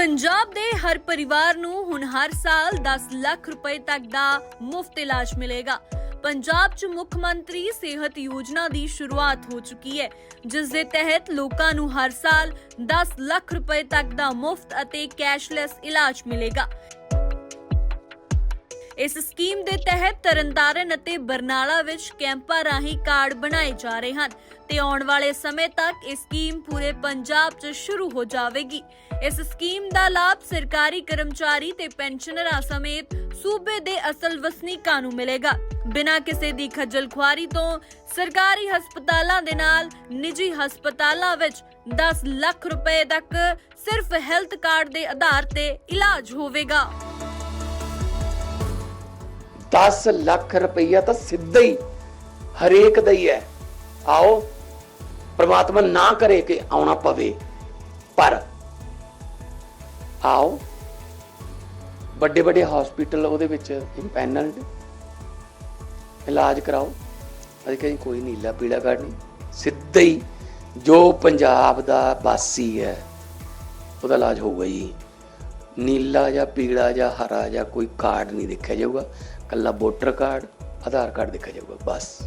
ਪੰਜਾਬ ਦੇ ਹਰ ਪਰਿਵਾਰ ਨੂੰ ਹੁਣ ਹਰ ਸਾਲ 10 ਲੱਖ ਰੁਪਏ ਤੱਕ ਦਾ ਮੁਫਤ ਇਲਾਜ ਮਿਲੇਗਾ। ਪੰਜਾਬ 'ਚ ਮੁੱਖ ਮੰਤਰੀ ਸਿਹਤ ਯੋਜਨਾ ਦੀ ਸ਼ੁਰੂਆਤ ਹੋ ਚੁੱਕੀ ਹੈ, ਜਿਸ ਦੇ ਤਹਿਤ ਲੋਕਾਂ ਨੂੰ ਹਰ ਸਾਲ 10 ਲੱਖ ਰੁਪਏ ਤੱਕ ਦਾ ਮੁਫਤ ਅਤੇ ਕੈਸ਼ਲੈਸ ਇਲਾਜ ਮਿਲੇਗਾ। ਇਸ ਸਕੀਮ ਦੇ ਤਹਿਤ ਤਰਨਤਾਰਨ ਅਤੇ ਬਰਨਾਲਾ ਵਿੱਚ ਕੈਂਪਾਂ ਰਾਹੀਂ ਕਾਰਡ ਬਣਾਏ ਜਾ ਰਹੇ ਹਨ ਤੇ ਆਉਣ ਵਾਲੇ ਸਮੇਂ ਤੱਕ ਇਹ ਸਕੀਮ ਪੂਰੇ ਪੰਜਾਬ 'ਚ ਸ਼ੁਰੂ ਹੋ ਜਾਵੇਗੀ। ਇਸ ਸਕੀਮ ਦਾ ਲਾਭ ਸਰਕਾਰੀ ਕਰਮਚਾਰੀ ਤੇ ਪੈਨਸ਼ਨਰਾਂ ਸਮੇਤ ਸੂਬੇ ਦੇ ਅਸਲ ਵਸਨੀਕਾਂ ਨੂੰ ਮਿਲੇਗਾ। ਬਿਨਾਂ ਕਿਸੇ ਦੀ ਖੱਜਲ ਖੁਆਰੀ ਤੋਂ ਸਰਕਾਰੀ ਹਸਪਤਾਲਾਂ ਦੇ ਨਾਲ ਨਿੱਜੀ ਹਸਪਤਾਲਾਂ ਵਿੱਚ 10 ਲੱਖ ਰੁਪਏ ਤੱਕ ਸਿਰਫ ਹੈਲਥ ਕਾਰਡ ਦੇ ਆਧਾਰ ਤੇ ਇਲਾਜ ਹੋਵੇਗਾ। 10 ਲੱਖ ਰੁਪਈਆ ਤਾਂ ਸਿੱਧਾ ਹੀ ਹਰੇਕ ਦਾ ਹੀ ਹੈ। ਆਓ, ਪ੍ਰਮਾਤਮਾ ਨਾ ਕਰੇ ਕਿ ਆਉਣਾ ਪਵੇ, ਪਰ ਆਓ, ਵੱਡੇ ਵੱਡੇ ਹਸਪੀਟਲ ਉਹਦੇ ਵਿੱਚ ਇੰਪੈਨਲਡ ਇਲਾਜ ਕਰਾਓ। ਅਸੀਂ ਕਹਿੰਦੇ ਕੋਈ ਨੀਲਾ ਪੀਲਾ ਕਾਰਡ ਨਹੀਂ। ਸਿੱਧਾ ਹੀ ਜੋ ਪੰਜਾਬ ਦਾ ਵਾਸੀ ਹੈ, ਉਹਦਾ ਇਲਾਜ ਹੋਊਗਾ ਜੀ। ਨੀਲਾ ਜਾਂ ਪੀਲਾ ਜਾਂ ਹਰਾ ਜਾਂ ਕੋਈ ਕਾਰਡ ਨਹੀਂ ਦੇਖਿਆ ਜਾਊਗਾ। ਕੱਲਾ ਵੋਟਰ ਕਾਰਡ ਆਧਾਰ ਕਾਰਡ ਦੇਖਿਆ ਜਾਊਗਾ, ਬਸ।